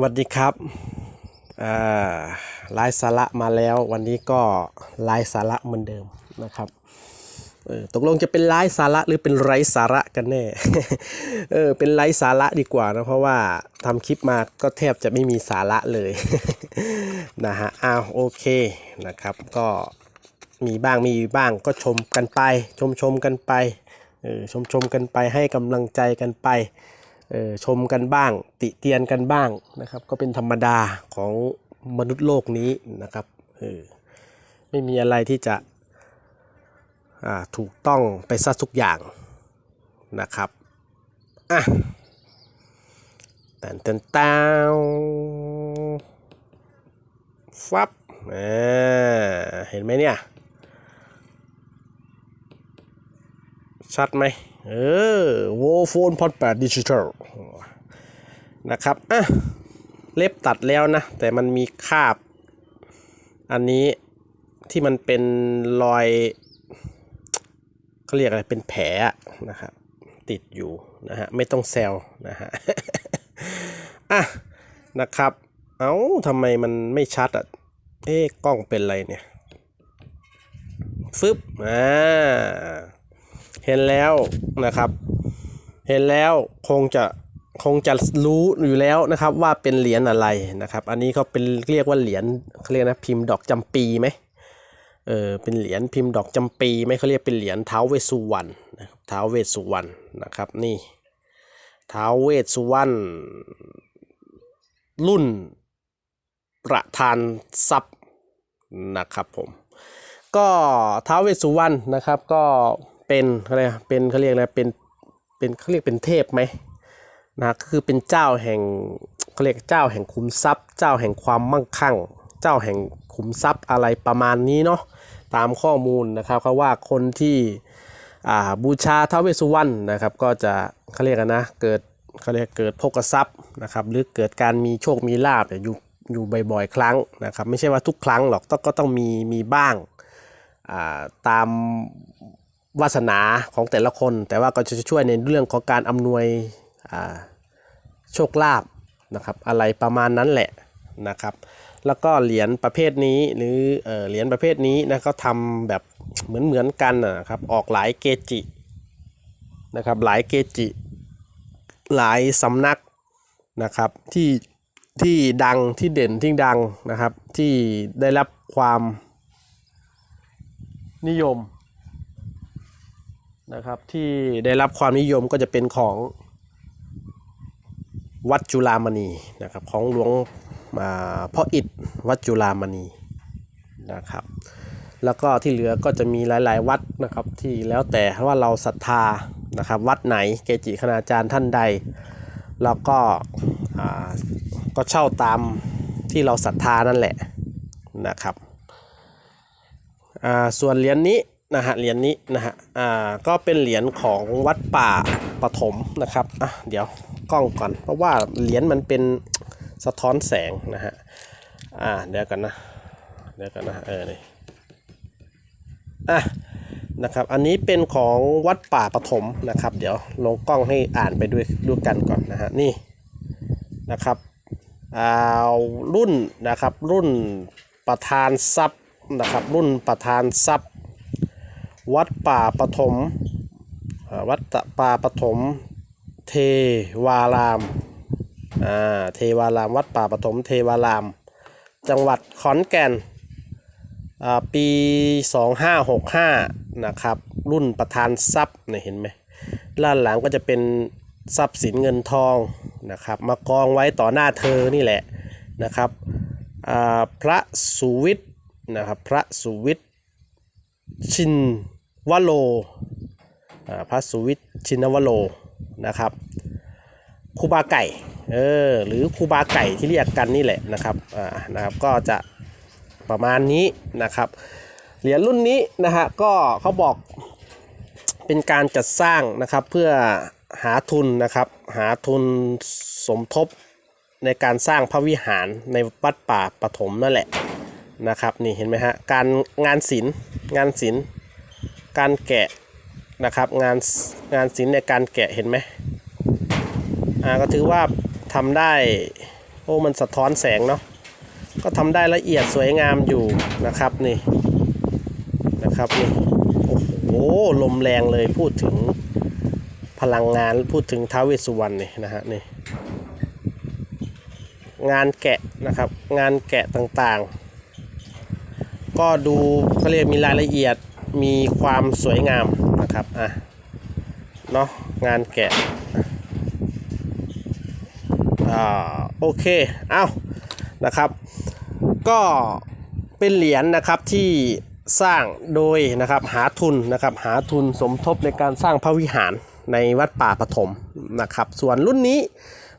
สวัสดีครับอ่าไลฟ์สาระมาแล้ววันนี้ก็ไลฟ์สาระเหมือนเดิมนะครับเออตกลงจะเป็นไลฟ์สาระหรือเป็นไร้สาระกันแน่เออเป็นไร้สาระดีกว่านะเพราะว่าทำคลิปมาก็แทบจะไม่มีสาระเลยนะฮะอ้าวโอเคนะครับ ก็มีบ้างมีบ้างก็ชมกันไป ชมชมกันไปเออชมชมกันไปให้กำลังใจกันไป ชมกันบ้าง ติเตียนกันบ้างนะครับ ก็เป็นธรรมดาของมนุษย์โลกนี้นะครับเออไม่มีอะไรที่จะถูกต้องไปซะทุกอย่างนะครับอะแตนแตนแตวฟับอ่าเห็นไหมเนี่ย ชัดไหม เออโวโฟนพอดแปดดิจิทัลนะครับอะเล็บตัดแล้วนะ แต่มันมีคราบ อันนี้ที่มันเป็นรอยเขาเรียกอะไรเป็นแผลนะครับ ติดอยู่นะฮะไม่ต้องแซวนะฮะอะนะครับ เอ้าทำไมมันไม่ชัดอะเอ๊กล้องเป็นอะไรเนี่ยฟึบอ่า เห็นแล้วนะครับ เห็นแล้วคงจะคงจะรู้อยู่แล้วนะครับว่าเป็นเหรียญอะไรนะครับ อันนี้เขาเป็นเรียกว่าเหรียญเขาเรียกนะพิมพ์ดอกจำปีไหมเออเป็นเหรียญพิมพ์ดอกจำปีไหมเขาเรียกเป็นเหรียญเท้าเวสุวรรณนะครับท้าเวสุวรรณนะครับนี่เท้าเวสุวรรณรุ่นประธานทรัพย์นะครับผมก็เท้าเวสุวรรณนะครับก็ เป็นอะไรยกเป็นเขาเรียกอะไรเป็นเป็นเขาเรียกเป็นเทพไหมนะก็คือเป็นเจ้าแห่งเขาเรียกเจ้าแห่งขุมทรัพย์ เจ้าแห่งความมั่งคั่ง เจ้าแห่งขุมทรัพย์อะไรประมาณนี้เนาะตามข้อมูลนะครับเขาว่าคนที่อ่าบูชาท้าวเวสุวรรณนะครับ ก็จะเขาเรียกนนะเกิดเขาเรียกเกิดโภคทรัพย์นะครับหรือเกิดการมีโชคมีลาภเนี่ยอยู่อยู่บ่อยๆ ครั้งนะครับ ไม่ใช่ว่าทุกครั้งหรอกต้องก็ต้องมีมีบ้างอ่าตาม วาสนาของแต่ละคน แต่ว่าก็จะช่วยในเรื่องของการอำนวยโชคลาภนะครับ อะไรประมาณนั้นแหละนะครับ แล้วก็เหรียญประเภทนี้หรือเออเหรียญประเภทนี้นะก็ทำแบบเหมือนเหมือนๆกันนะครับออกหลายเกจินะครับหลายเกจิ หลายสำนักนะครับที่ที่ดังที่เด่นที่ดังนะครับที่ได้รับความนิยม นะครับที่ได้รับความนิยมก็จะเป็นของวัดจุฬามณีนะครับของหลวงพ่ออิฐวัดจุฬามณีนะครับ แล้วก็ที่เหลือก็จะมีหลาย ๆ วัดนะครับที่แล้วแต่ว่าเราศรัทธานะครับวัดไหนเกจิคณาจารย์ท่านใดแล้วก็ก็เช่าตามที่เราศรัทธานั่นแหละนะครับส่วนเหรียญนี้ นะฮะเหรียญนี้นะฮะอ่าก็เป็นเหรียญของวัดป่าปฐมนะครับอะเดี๋ยวกล้องก่อน เพราะว่าเหรียญมันเป็นสะท้อนแสงนะฮะอ่าเดี๋ยวกันนะเดี๋ยวกันนะเออนี่อะนะครับอันนี้เป็นของวัดป่าปฐมนะครับ เดี๋ยวลงกล้องให้อ่านไปด้วยด้วยกันก่อนนะฮะนี่นะครับอ่ารุ่นนะครับรุ่นประธานทรัพย์นะครับรุ่นประธานทรัพย วัดป่าปฐมวัดป่าปฐมเทวารามอ่าเทวาราม วัดป่าปฐมเทวาราม จังหวัดขอนแก่นอ่าปี 2565 นะครับ รุ่นประธานทรัพย์เนี่ยเห็นไหมด้านหลังก็จะเป็นทรัพย์สินเงินทองนะครับ มากองไว้ต่อหน้าเธอนี่แหละนะครับอ่าพระสุวิทย์นะครับพระสุวิทย์ชิน วโลพระสุวิทชินวโลนะครับครูบาไก่เออหรือครูบาไก่ที่เรียกกันนี่แหละนะครับอ่านะครับก็จะประมาณนี้นะครับเหรียญรุ่นนี้นะฮะก็เขาบอกเป็นการจัดสร้างนะครับเพื่อหาทุนนะครับหาทุนสมทบในการสร้างพระวิหารในวัดป่าปฐมนั่นแหละนะครับนี่เห็นไหมฮะการงานศิลป์งานศิลป์ การแกะนะครับงานงานศิลป์ในการแกะเห็นไหมอ่าก็ถือว่าทำได้โอ้มันสะท้อนแสงเนาะก็ทำได้ละเอียดสวยงามอยู่นะครับนี่นะครับนี่โอ้โหลมแรงเลยพูดถึงพลังงานพูดถึงท้าวเวสสุวรรณนี่นะฮะนี่งานแกะนะครับงานแกะต่างๆ ก็ดูเขาเรียกมีรายละเอียด มีความสวยงามนะครับอะเนาะงานแกะอ่าโอเคเอานะครับ ก็เป็นเหรียญนะครับที่สร้างโดยนะครับหาทุนนะครับหาทุนสมทบในการสร้างพระวิหารในวัดป่าปฐมนะครับ ส่วนรุ่นนี้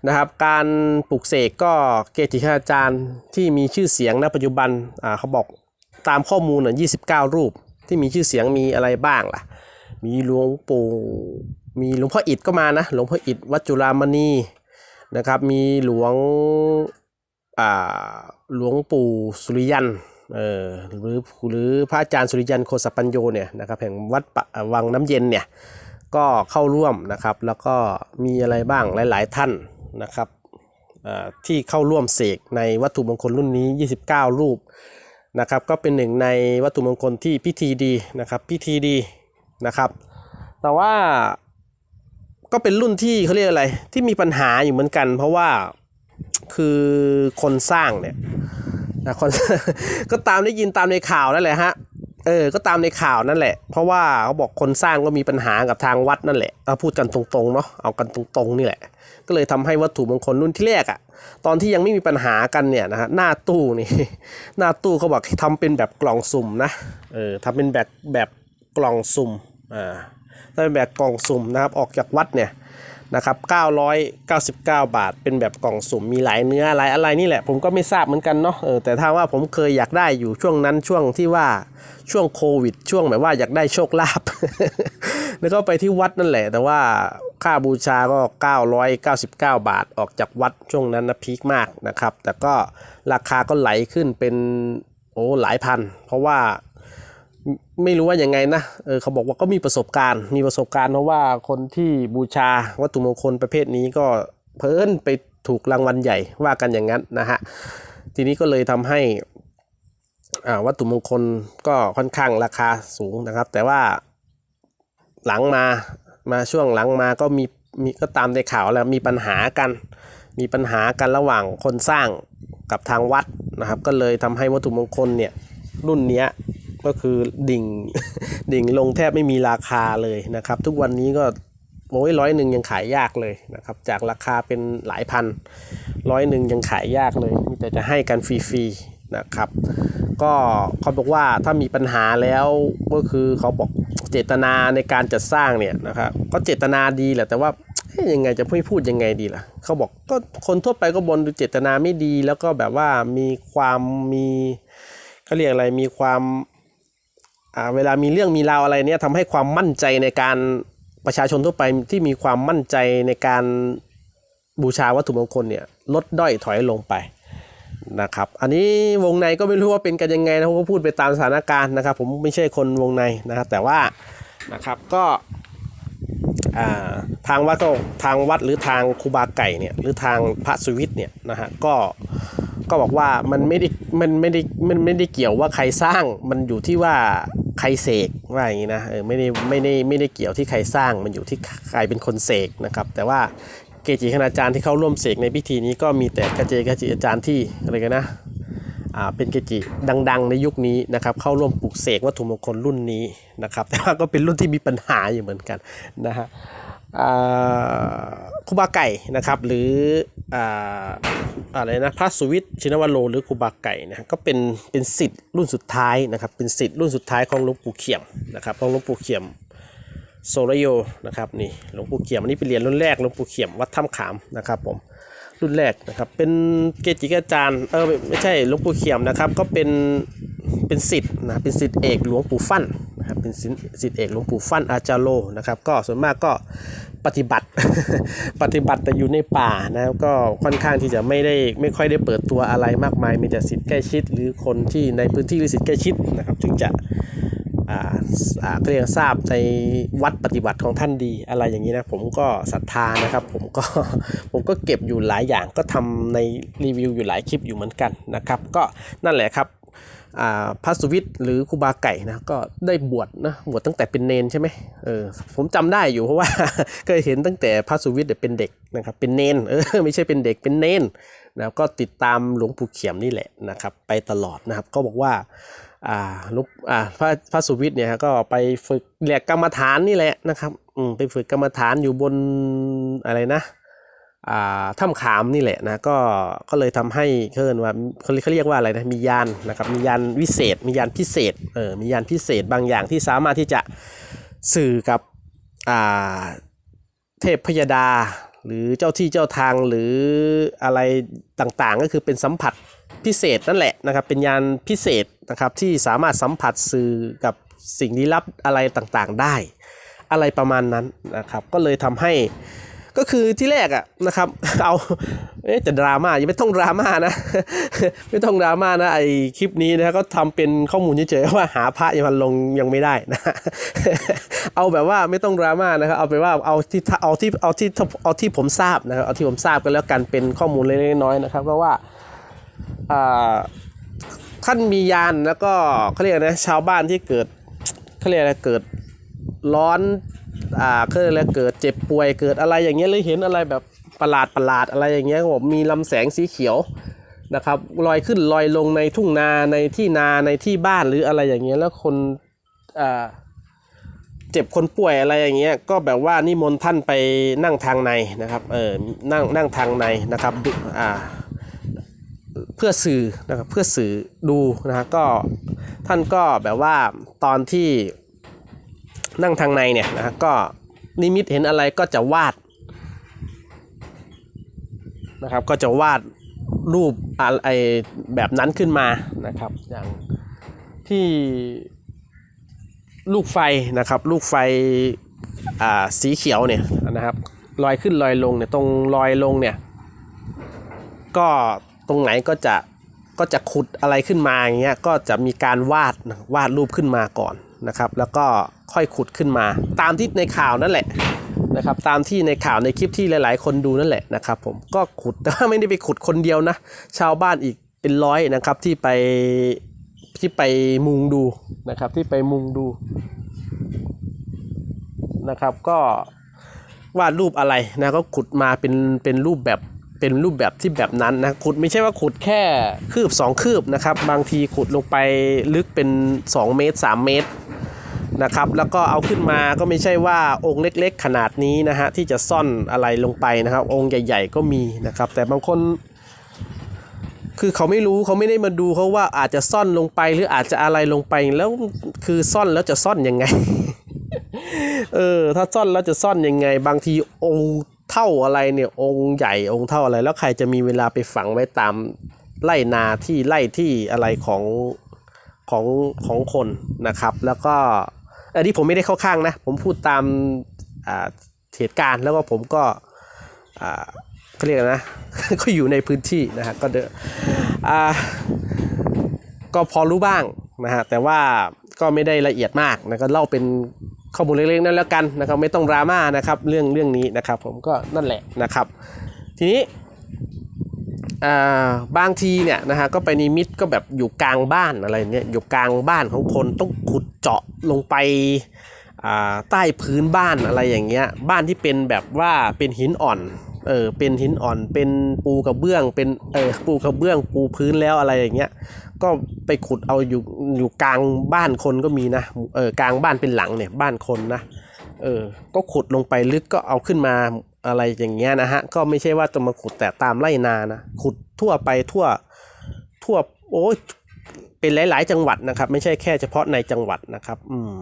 นะครับการปลูกเสกก็เกจิอาจารย์ที่มีชื่อเสียงณปัจจุบันอ่าเขาบอกตามข้อมูลน่ะ29 รูป ที่มีชื่อเสียงมีอะไรบ้างล่ะ มีหลวงปู่มีหลวงพ่ออิฐก็มานะ หลวงพ่ออิฐวัดจุฬามณีนะครับ มีหลวงอ่าหลวงปู่สุริยันเออหรือหรือพระอาจารย์สุริยันโคสปัญโยเนี่ยนะครับแห่งวัดปะวังน้ำเย็นเนี่ยก็เข้าร่วมนะครับ แล้วก็มีอะไรบ้างหลาย ๆ ท่านนะครับอ่าที่เข้าร่วมเสกในวัตถุมงคลรุ่นนี้ 29 รูป นะครับก็เป็นหนึ่งในวัตถุมงคลที่พิธีดีนะครับพิธีดีนะครับ แต่ว่าก็เป็นรุ่นที่เขาเรียกอะไรที่มีปัญหาอยู่เหมือนกัน เพราะว่าคือคนสร้างเนี่ยนะคนก็ตามได้ยินตามในข่าวนั่นแหละฮะเออก็ตามในข่าวนั่นแหละ เพราะว่าเขาบอกคนสร้างก็มีปัญหากับทางวัดนั่นแหละเอาพูดกันตรงๆเนาะเอากันตรงๆนี่แหละ ก็เลยทำให้วัตถุมงคลรุ่นที่แรกอะ่ะ ตอนที่ยังไม่มีปัญหากันเนี่ยนะฮะหน้าตู้นี่ หน้าตู้เขาบอกให้ทำเป็นแบบกล่องสุ่มนะเออทำเป็นแบบแบบกล่องสุ่มอ่าถ้าเป็นแบบกล่องสุ่มนะครับออกจากวัดเนี่ยนะครับ999 บาท เป็นแบบกล่องสุ่ม มีหลายเนื้อหลายอะไรนี่แหละ ผมก็ไม่ทราบเหมือนกันเนาะ เออ แต่ถ้าว่าผมเคยอยากได้อยู่ช่วงนั้นช่วงที่ว่าช่วงโควิด ช่วงแบบว่าอยากได้โชคลาภ แล้วก็ไปที่วัดนั่นแหละ แต่ว่า ค่าบูชาก็ 999 บาทออกจากวัดช่วงนั้นนะพีคมากนะครับ แต่ก็ราคาก็ไหลขึ้นเป็นโอ้หลายพัน เพราะว่าไม่รู้ว่ายังไงนะเออเขาบอกว่าก็มีประสบการณ์ มีประสบการณ์เพราะว่าคนที่บูชาวัตถุมงคลประเภทนี้ก็เพิ่นไปถูกรางวัลใหญ่ว่ากันอย่างนั้นนะฮะ ทีนี้ก็เลยทำให้วัตถุมงคลก็ค่อนข้างราคาสูงนะครับ แต่ว่าหลังมา มาช่วงหลังมาก็มีมีก็ตามในข่าวแล้วมีปัญหากัน มีปัญหากันระหว่างคนสร้างกับทางวัดนะครับ ก็เลยทำให้วัตถุมงคลเนี่ยรุ่นเนี้ยก็คือดิ่งดิ่งลงแทบไม่มีราคาเลยนะครับ ทุกวันนี้ก็โอ้ยร้อยหนึ่งยังขายยากเลยนะครับ จากราคาเป็นหลายพันร้อยหนึ่งยังขายยากเลยมีแต่จะให้กันฟรีๆ นะครับ ก็เขาบอกว่าถ้ามีปัญหาแล้วก็คือเขาบอกเจตนาในการจัดสร้างเนี่ยนะครับก็เจตนาดีแหละแต่ว่ายังไงจะพูดพูดยังไงดีล่ะเขาบอกก็คนทั่วไปก็บนดูเจตนาไม่ดี แล้วก็แบบว่ามีความมีเขาเรียกอะไรมีความอ่าเวลามีเรื่องมีราวอะไรเนี่ยทำให้ความมั่นใจในการประชาชนทั่วไปที่มีความมั่นใจในการบูชาวัตถุมงคลเนี่ยลดด้อยถอยลงไป นะครับ อันนี้วงในก็ไม่รู้ว่าเป็นกันยังไงนะผมก็พูดไปตามสถานการณ์นะครับ ผมไม่ใช่คนวงในนะครับ แต่ว่านะครับก็ทางวัดก็ทางวัดหรือทางครูบาไก่เนี่ยหรือทางพระสุวิทย์เนี่ยนะฮะก็ก็บอกว่ามันไม่ได้มันไม่ได้มันไม่ได้เกี่ยวว่าใครสร้างมันอยู่ที่ว่าใครเสกว่าอย่างนี้นะเออไม่ได้ไม่ได้ไม่ได้เกี่ยวที่ใครสร้างมันอยู่ที่ใครเป็นคนเสกนะครับ แต่ว่า เกจิคณาจารย์ที่เข้าร่วมเสกในพิธีนี้ก็มีแต่กระเจกระจิอาจารย์ที่อะไรกันนะอ่าเป็นเกจิดัง ๆ ในยุคนี้นะครับเข้าร่วมปลูกเสกวัตถุมงคลรุ่นนี้นะครับ แต่ว่าก็เป็นรุ่นที่มีปัญหาอยู่เหมือนกันนะฮะครูบาไก่นะครับหรืออ่าอะไรนะพระสุวิทย์ชินวโรหรือครูบาไก่นะฮะก็เป็นเป็นสิทธิ์รุ่นสุดท้ายนะครับเป็นสิทธิ์รุ่นสุดท้ายของหลวงปู่เขียมนะครับของหลวงปู่เขียม โซลโยนะครับนี่หลวงปู่เขียมอันนี้เป็นเหรียญรุ่นแรกหลวงปู่เขียมวัดถ้ำขามนะครับผมรุ่นแรกนะครับเป็นเกจิอาจารย์เออไม่ใช่หลวงปู่เขียมนะครับก็เป็นเป็นสิทธิ์นะเป็นสิทธิ์เอกหลวงปู่ฟั่นนะครับเป็นสิทธิ์เอกหลวงปู่ฟั่นอาจารโลนะครับก็ส่วนมากก็ปฏิบัติปฏิบัติแต่อยู่ในป่านะก็ค่อนข้างที่จะไม่ได้ไม่ค่อยได้เปิดตัวอะไรมากมายมีแต่สิทธิ์ใกล้ชิด หรือคนที่ในพื้นที่หรือสิทธิ์ใกล้ชิดนะครับถึงจะ อ่าอ่าเขาเรียกทราบในวัดปฏิบัติของท่านดีอะไรอย่างนี้นะผมก็ศรัทธานะครับ ผมก็ผมก็เก็บอยู่หลายอย่างก็ทำในรีวิวอยู่หลายคลิปอยู่เหมือนกันนะครับ ก็นั่นแหละครับอ่าพระสุวิทย์หรือครูบาไก่นะก็ได้บวชนะบวชตั้งแต่เป็นเนนใช่ไหมเออผมจำได้อยู่เพราะว่าเคยเห็นตั้งแต่พระสุวิทย์เนี่ยเป็นเด็กนะครับเป็นเนนเออไม่ใช่เป็นเด็กเป็นเนนนะครับก็ติดตามหลวงปู่เขียมนี่แหละนะครับไปตลอดนะครับก็บอกว่า อ่าลุกอ่าพระพระสุวิทย์เนี่ยก็ไปฝึกเรียกกรรมฐานนี่แหละนะครับอืมไปฝึกกรรมฐานอยู่บนอะไรนะอ่าถ้ำขามนี่แหละนะก็ก็เลยทำให้เขาเรียกว่าเขาเขาเรียกว่าอะไรนะมียานนะครับมียานวิเศษ มียานพิเศษเออมียานพิเศษบางอย่างที่สามารถที่จะสื่อกับอ่าเทพพยดา หรือเจ้าที่เจ้าทางหรืออะไรต่างๆ ก็คือเป็นสัมผัส พิเศษนั่นแหละนะครับ เป็นยานพิเศษนะครับที่สามารถสัมผัสสื่อกับสิ่งลี้ลับอะไรต่างๆ ได้ อะไรประมาณนั้นนะครับ ก็เลยทำให้ก็คือที่แรกอะนะครับ เอาเอ๊ะจะดราม่ายังไม่ต้องดราม่านะ ไม่ต้องดราม่านะไอคลิปนี้นะก็ทำเป็นข้อมูลเฉยๆว่าหาพระยังมันลงยังไม่ได้นะเอาแบบว่าไม่ต้องดราม่านะครับเอาไปว่าเอาที่เอาที่เอาที่เอาที่ผมทราบนะครับเอาที่ผมทราบกันแล้วกันเป็นข้อมูลเล็กๆน้อยๆนะครับเพราะว่าอ่า ท่านมียานแล้วก็เขาเรียกนะชาวบ้านที่เกิดเขาเรียกอะไรเกิดร้อนอ่าเขาเรียกอะไรเกิดเจ็บป่วยเกิดอะไรอย่างเงี้ยหรือเห็นอะไรแบบประหลาดประหลาดอะไรอย่างเงี้ยผมมีลำแสงสีเขียวนะครับลอยขึ้นลอยลงในทุ่งนาในที่นาในที่บ้านหรืออะไรอย่างเงี้ยแล้วคนอ่าเจ็บคนป่วยอะไรอย่างเงี้ยก็แบบว่านิมนต์ท่านไปนั่งทางในนะครับเออนั่งนั่งทางในนะครับดูอ่า เพื่อสื่อนะครับเพื่อสื่อดูนะฮะก็ท่านก็แบบว่าตอนที่นั่งทางในเนี่ยนะฮะก็นิมิตเห็นอะไรก็จะวาดนะครับก็จะวาดรูปอะไรแบบนั้นขึ้นมานะครับอย่างที่ลูกไฟนะครับลูกไฟอ่าสีเขียวเนี่ยนะครับลอยขึ้นลอยลงเนี่ยตรงลอยลงเนี่ยก็ ตรงไหนก็จะก็จะขุดอะไรขึ้นมาอย่างเงี้ยก็จะมีการวาดวาดรูปขึ้นมาก่อนนะครับ แล้วก็ค่อยขุดขึ้นมา ตามที่ในข่าวนั่นแหละนะครับ ตามที่ในข่าวในคลิปที่หลาย ๆ คนดูนั่นแหละนะครับ ผมก็ขุดแต่ว่าไม่ได้ไปขุดคนเดียวนะ ชาวบ้านอีกเป็นร้อยนะครับที่ไปที่ไปมุงดูนะครับที่ไปมุงดูนะครับ ก็วาดรูปอะไรนะก็ขุดมาเป็นเป็นรูปแบบ เป็นรูปแบบที่แบบนั้นนะขุดไม่ใช่ว่าขุดแค่คืบ 2 คืบนะครับ บางทีขุดลงไปลึกเป็น 2 เมตร 3 เมตรนะครับแล้วก็เอาขึ้นมาก็ไม่ใช่ว่าองค์เล็กๆ ขนาดนี้นะฮะที่จะซ่อนอะไรลงไปนะครับ องค์ใหญ่ ๆ ก็มีนะครับ แต่บางคน คือเขาไม่รู้เขาไม่ได้มาดูเขาว่าอาจจะซ่อนลงไปหรืออาจจะอะไรลงไปแล้วคือซ่อนแล้วจะซ่อนยังไง เออถ้าซ่อนแล้วจะซ่อนยังไง บางทีองค์ เท่าอะไรเนี่ยองค์ใหญ่องค์เท่าอะไร แล้วใครจะมีเวลาไปฝังไว้ตามไร่นาที่ไร่ที่อะไรของของของคนนะครับ แล้วก็อันนี้ผมไม่ได้เข้าข้างนะ ผมพูดตามอ่าเหตุการณ์แล้วก็ผมก็อ่าเขาเรียกนะ ก็อยู่ในพื้นที่นะฮะก็เดอ่าก็พอรู้บ้างนะฮะแต่ว่าก็ไม่ได้ละเอียดมากนะก็เล่าเป็น ข้อมูลเล็กๆนั่นแล้วกันนะครับไม่ต้องดราม่านะครับเรื่องเรื่องนี้นะครับ ผมก็นั่นแหละนะครับ ทีนี้บางทีเนี่ยนะฮะก็ไปนิมิตก็แบบอยู่กลางบ้านอะไรเนี่ยอยู่กลางบ้านของคนต้องขุดเจาะลงไปใต้พื้นบ้านอะไรอย่างเงี้ยบ้านที่เป็นแบบว่าเป็นหินอ่อน เออเป็นหินอ่อนเป็นปูกระเบื้อง เป็นเออปูกระเบื้อง ปูพื้นแล้วอะไรอย่างเงี้ยก็ไปขุดเอาอยู่อยู่กลางบ้านคนก็มีนะเออกลางบ้านเป็นหลังเนี่ยบ้านคนนะเออก็ขุดลงไปลึกก็เอาขึ้นมาอะไรอย่างเงี้ยนะฮะก็ไม่ใช่ว่าจะมาขุดแต่ตามไร่นานะขุดทั่วไปทั่วทั่วโอ้ยเป็นหลาย ๆ จังหวัดนะครับ ไม่ใช่แค่เฉพาะในจังหวัดนะครับ อืม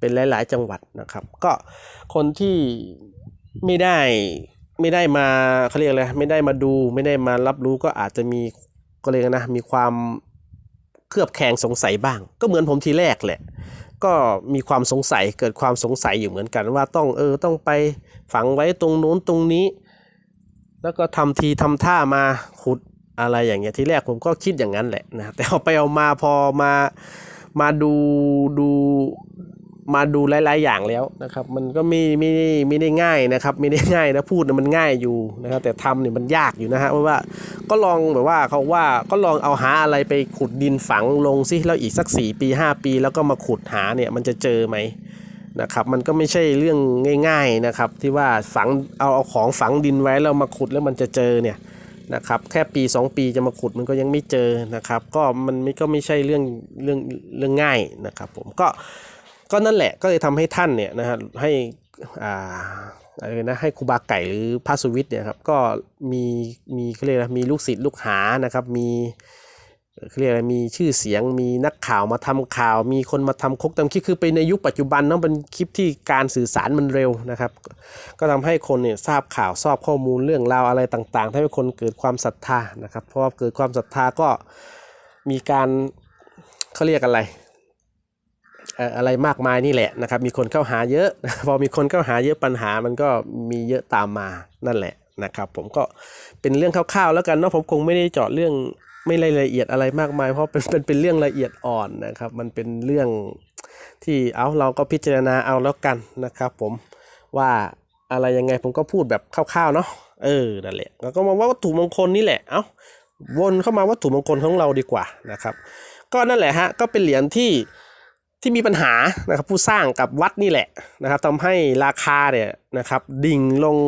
เป็นหลาย ๆ จังหวัดนะครับ ก็คนที่ไม่ได้ ไม่ได้มาเขาเรียกอะไรไม่ได้มาดู ไม่ได้มารับรู้ก็อาจจะมีก็เรียกนะมีความเคลือบแคลงสงสัยบ้าง ก็เหมือนผมทีแรกแหละ ก็มีความสงสัยเกิดความสงสัยอยู่เหมือนกัน ว่าต้องเออต้องไปฝังไว้ตรงโน้นตรงนี้ แล้วก็ทำทีทำท่ามาขุดอะไรอย่างเงี้ยทีแรกผมก็คิดอย่างนั้นแหละนะแต่เอาไปเอามาพอมามาดูดู มาดูหลาย ๆ อย่างแล้วนะครับ มันก็ไม่ไม่ได้ไม่ได้ง่ายนะครับ ไม่ได้ง่ายนะพูดนะมันง่ายอยู่นะครับ แต่ทำเนี่ยมันยากอยู่นะฮะเพราะว่าก็ลองแบบว่าเขาว่าก็ลองเอาหาอะไรไปขุดดินฝังลงสิแล้วอีกสักสี่ปีห้าปี แล้วก็มาขุดหาเนี่ยมันจะเจอไหมนะครับมันก็ไม่ใช่เรื่องง่าย ๆนะครับ ที่ว่าฝังเอาเอาของฝังดินไว้แล้วมาขุดแล้วมันจะเจอเนี่ยนะครับแค่ปี 2 ปีจะมาขุดมันก็ยังไม่เจอนะครับ ก็มันไม่ก็ไม่ใช่เรื่องเรื่องเรื่องง่ายนะครับ ผมก็ ก็นั่นแหละก็เลยทำให้ท่านเนี่ยนะฮะให้อ่าอะไรนะให้ครูบาไก่หรือพระสุวิทย์เนี่ยครับก็มีมีเขาเรียกอะมีลูกศิษย์ลูกหานะครับมีเขาเรียกอะไรมีชื่อเสียงมีนักข่าวมาทำข่าว มีคนมาทำคกตามคลิปคือไปในยุคปัจจุบันเนาะเป็นคลิปที่การสื่อสารมันเร็วนะครับ ก็ทำให้คนเนี่ยทราบข่าวทราบข้อมูลเรื่องราวอะไรต่างๆทำให้คนเกิดความศรัทธานะครับเพราะว่าเกิดความศรัทธาก็มีการเขาเรียกอะไร อะไรมากมายนี่แหละนะครับ มีคนเข้าหาเยอะ พอมีคนเข้าหาเยอะปัญหามันก็มีเยอะตามมานั่นแหละนะครับ ผมก็เป็นเรื่องคร่าวๆแล้วกันเนาะผมคงไม่ได้เจาะเรื่องไม่รายละเอียดอะไรมากมาย เพราะเป็นเป็นเป็นเรื่องละเอียดอ่อนนะครับ มันเป็นเรื่องที่เอาเราก็พิจารณาเอาแล้วกันนะครับ ผมว่าอะไรยังไงผมก็พูดแบบคร่าวๆเนาะเออนั่นแหละแล้วก็มาว่าวัตถุมงคลนี่แหละเอา้าวนเข้ามาวัตถุมงคลของเราดีกว่านะครับ ก็นั่นแหละฮะก็เป็นเหรียญที่ ที่มีปัญหานะครับผู้สร้างกับวัดนี่แหละนะครับทำให้ราคาเนี่ยนะครับดิ่งลง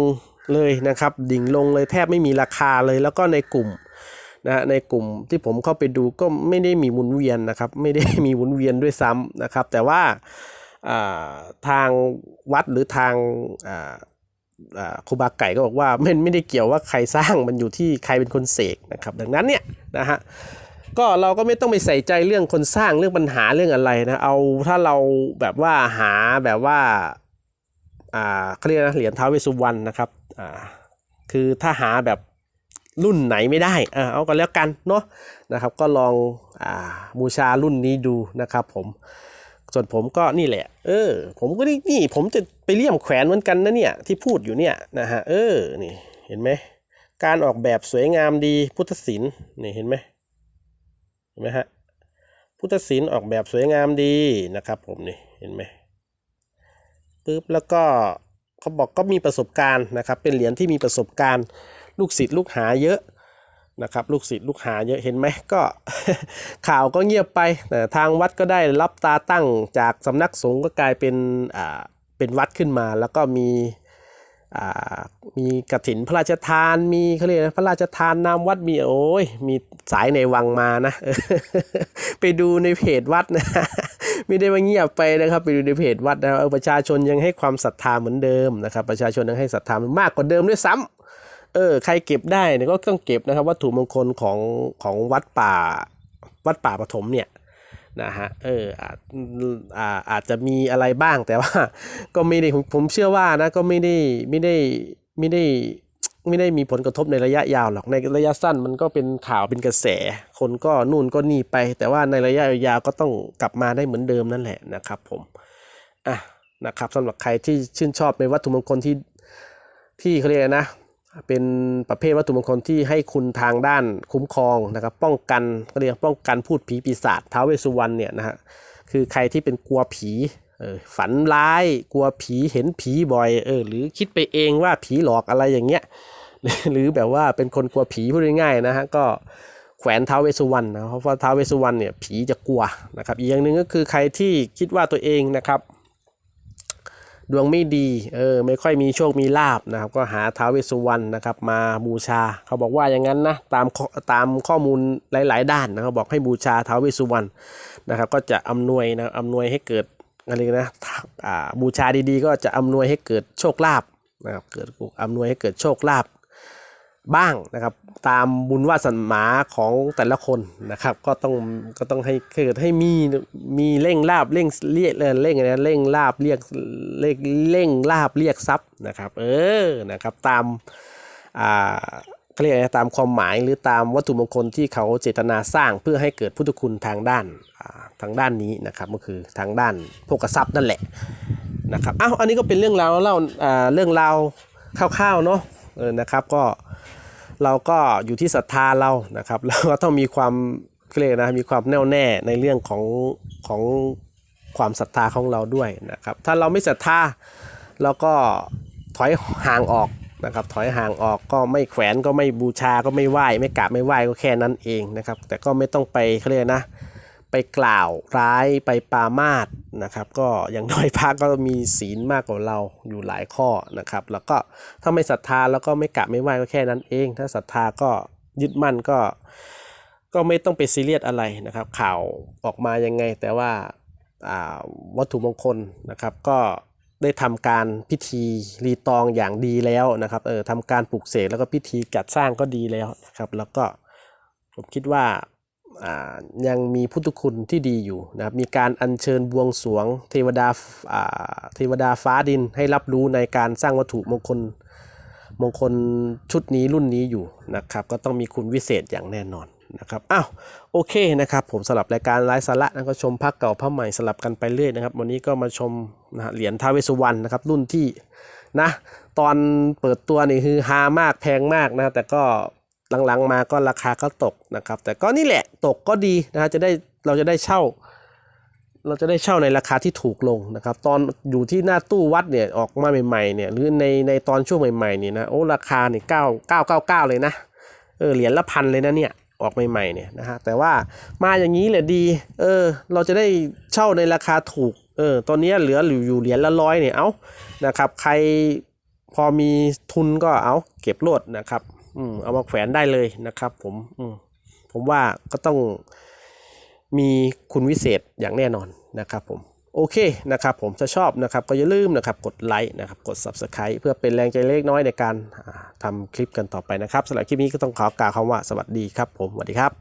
เลยนะครับ ดิ่งลงเลยแทบไม่มีราคาเลยแล้วก็ในกลุ่มนะในกลุ่มที่ผมเข้าไปดูก็ไม่ได้มีหมุนเวียนนะครับไม่ได้มีหมุนเวียนด้วยซ้ำนะครับ แต่ว่าทางวัดหรือทางครูบาไก่ก็บอกว่าไม่ไม่ได้เกี่ยวว่าใครสร้างมันอยู่ที่ใครเป็นคนเสกนะครับ ดังนั้นเนี่ยนะฮะ ก็เราก็ไม่ต้องไปใส่ใจเรื่องคนสร้างเรื่องปัญหาเรื่องอะไรนะเอาถ้าเราแบบว่าหาแบบว่าอ่าเขาเรียกนะเหรียญท้าวเวสุวรรณนะครับอ่าคือถ้าหาแบบรุ่นไหนไม่ได้อ่าเอากันแล้วกันเนาะนะครับ ก็ลองอ่าบูชารุ่นนี้ดูนะครับ ผมส่วนผมก็นี่แหละ เออ ผมก็นี่ผมจะไปเลี่ยมแขวนเหมือนกันนะเนี่ยที่พูดอยู่เนี่ยนะฮะเออนี่เห็นไหมการออกแบบสวยงามดีพุทธศิลป์นี่เห็นไหม ห็นไหมฮะพุทธศิลป์ออกแบบสวยงามดีนะครับผมนี่เห็นไหมปึ๊บแล้วก็เขาบอกก็มีประสบการณ์นะครับ เป็นเหรียญที่มีประสบการณ์ ลูกศิษย์ลูกหาเยอะนะครับ ลูกศิษย์ลูกหาเยอะเห็นไหมก็ข่าวก็เงียบไปแต่ทางวัดก็ได้รับตาตั้งจากสำนักสงฆ์ก็กลายเป็นอ่าเป็นวัดขึ้นมา แล้วก็มี มีกฐินพระราชทาน มีเขาเรียกอะไรพระราชทานนามวัดมีโอ้ยมีสายในวังมานะ ไปดูในเพจวัดนะไม่ได้ว่าเงียบไปนะครับ ไปดูในเพจวัดนะเออประชาชนยังให้ความศรัทธาเหมือนเดิมนะครับ ประชาชนยังให้ศรัทธามากกว่าเดิมด้วยซ้ำเออใครเก็บได้เนี่ยก็ต้องเก็บนะครับ วัตถุมงคลของของวัดป่าวัดป่าปฐมเนี่ย นะฮะเอออาจอาอาจจะมีอะไรบ้างแต่ว่าก็ไม่ได้ผมผมเชื่อว่านะก็ไม่ได้ไม่ได้ไม่ได้ไม่ได้มีผลกระทบในระยะยาวหรอกในระยะสั้นมันก็เป็นข่าวเป็นกระแส คนก็นู่นก็นี่ไป แต่ว่าในระยะยาวก็ต้องกลับมาได้เหมือนเดิมนั่นแหละนะครับผมอะนะครับสำหรับใครที่ชื่นชอบในวัตถุมงคลที่ที่เขาเรียกนะ เป็นประเภทวัตถุมงคลที่ให้คุณทางด้านคุ้มครองนะครับ ป้องกันเขาเรียกป้องกันพูดผีปีศาจท้าวเวสุวรรณเนี่ยนะฮะคือใครที่เป็นกลัวผีเออฝันร้ายกลัวผีเห็นผีบ่อยเออหรือคิดไปเองว่าผีหลอกอะไรอย่างเงี้ยหรือแบบว่าเป็นคนกลัวผีพูดง่ายๆนะฮะก็แขวนท้าวเวสุวรรณนะเพราะว่าท้าวเวสุวรรณเนี่ยผีจะกลัวนะครับอีกอย่างหนึ่งก็คือใครที่คิดว่าตัวเองนะครับ ดวงไม่ดีเออไม่ค่อยมีโชคมีลาบนะครับ ก็หาท้าวเวสสุวรรณนะครับ มาบูชาเขาบอกว่าอย่างนั้นนะตามตามข้อมูลหลาย ๆ ด้านนะครับบอกให้บูชาท้าวเวสสุวรรณนะครับ ก็จะอำนวยนะอำนวยให้เกิดอะไรนะบูชาดีๆ ก็จะอำนวยให้เกิดโชคลาภนะครับเกิดอำนวยให้เกิดโชคลาภ บ้างนะครับ ตามบุญวาสนาของแต่ละคนนะครับ ก็ต้องก็ต้องให้เกิดให้มีมีเร่งลาบเร่งเรียกเร่งอะไรเร่งลาบเรียกเร่งเร่งลาบเรียกทรัพย์นะครับ เออนะครับตามอ่าเขาเรียกอะไรตามความหมายหรือตามวัตถุมงคลที่เขาเจตนาสร้างเพื่อให้เกิดพุทธคุณทางด้านทางด้านนี้นะครับก็คือทางด้านโภคทรัพย์นั่นแหละนะครับอ้าวอันนี้ก็เป็นเรื่องราวเล่าอ่าเรื่องราวคร่าวๆเนาะเออนะครับก็ เราก็อยู่ที่ศรัทธาเรานะครับเราก็ต้องมีความเรียกนะมีความแน่วแน่ในเรื่องของของความศรัทธาของเราด้วยนะครับ ถ้าเราไม่ศรัทธาเราก็ถอยห่างออกนะครับ ถอยห่างออกก็ไม่แขวนก็ไม่บูชาก็ไม่ไหว้ ไม่กราบไม่ไหว้ก็แค่นั้นเองนะครับ แต่ก็ไม่ต้องไปเขาเรียกนะ ไปกล่าวร้ายไปปามาสนะครับ ก็อย่างน้อยพระก็มีศีลมากกว่าเราอยู่หลายข้อนะครับ แล้วก็ถ้าไม่ศรัทธาแล้วก็ไม่กะไม่ไหวก็แค่นั้นเอง ถ้าศรัทธาก็ยึดมั่นก็ ก็ไม่ต้องไปซีเรียสอะไรนะครับ ข่าวออกมายังไง แต่ว่าอ่าวัตถุมงคลนะครับ ก็ได้ทำการพิธีรีตองอย่างดีแล้วนะครับเออทำการปลูกเสกแล้วก็พิธีจัดสร้างก็ดีแล้วนะครับ แล้วก็ผมคิดว่า ยังมีพุทธคุณที่ดีอยู่นะครับมีการอัญเชิญบวงสรวงเทวดาเทวดาฟ้าดินให้รับรู้ในการสร้างวัตถุมงคลมงคลชุดนี้รุ่นนี้อยู่นะครับก็ต้องมีคุณวิเศษอย่างแน่นอนนะครับอ้าวโอเคนะครับผมสลับรายการไลฟ์สาระนะก็ชมพระเก่าพระใหม่สลับกันไปเรื่อยนะครับ วันนี้ก็มาชมนะเหรียญท้าเวสุวรรณนะครับรุ่นที่นะตอนเปิดตัวนี่คือฮามากแพงมากนะแต่ก็ หลังๆมาก็ราคาก็ตกนะครับ แต่ก็นี่แหละตกก็ดีนะฮะจะได้เราจะได้เช่า เราจะได้เช่าในราคาที่ถูกลงนะครับ ตอนอยู่ที่หน้าตู้วัดเนี่ยออกมาใหม่ๆเนี่ยหรือในในตอนช่วงใหม่ๆนี่นะโอ้ราคาเนี่ยเก้าเก้าเก้าเก้าเลยนะเออเหรียญละพันเลยนะเนี่ยออกใหม่ๆเนี่ยนะฮะแต่ว่ามาอย่างนี้แหละดีเออเราจะได้เช่าในราคาถูกเออตอนนี้เหลืออยู่อยู่เหรียญละร้อยเนี่ยเอานะครับใครพอมีทุนก็เอาเก็บโลดนะครับ อืมเอามาแขวนได้เลยนะครับ ผมอืมผมว่าก็ต้องมีคุณวิเศษอย่างแน่นอนนะครับผมโอเคนะครับผมถ้าชอบนะครับก็อย่าลืมนะครับกดไลค์นะครับกด Subscribe เพื่อเป็นแรงใจเล็กน้อยในการทำคลิปกันต่อไปนะครับสำหรับคลิปนี้ก็ต้องขอกล่าวคำว่าสวัสดีครับผมสวัสดีครับ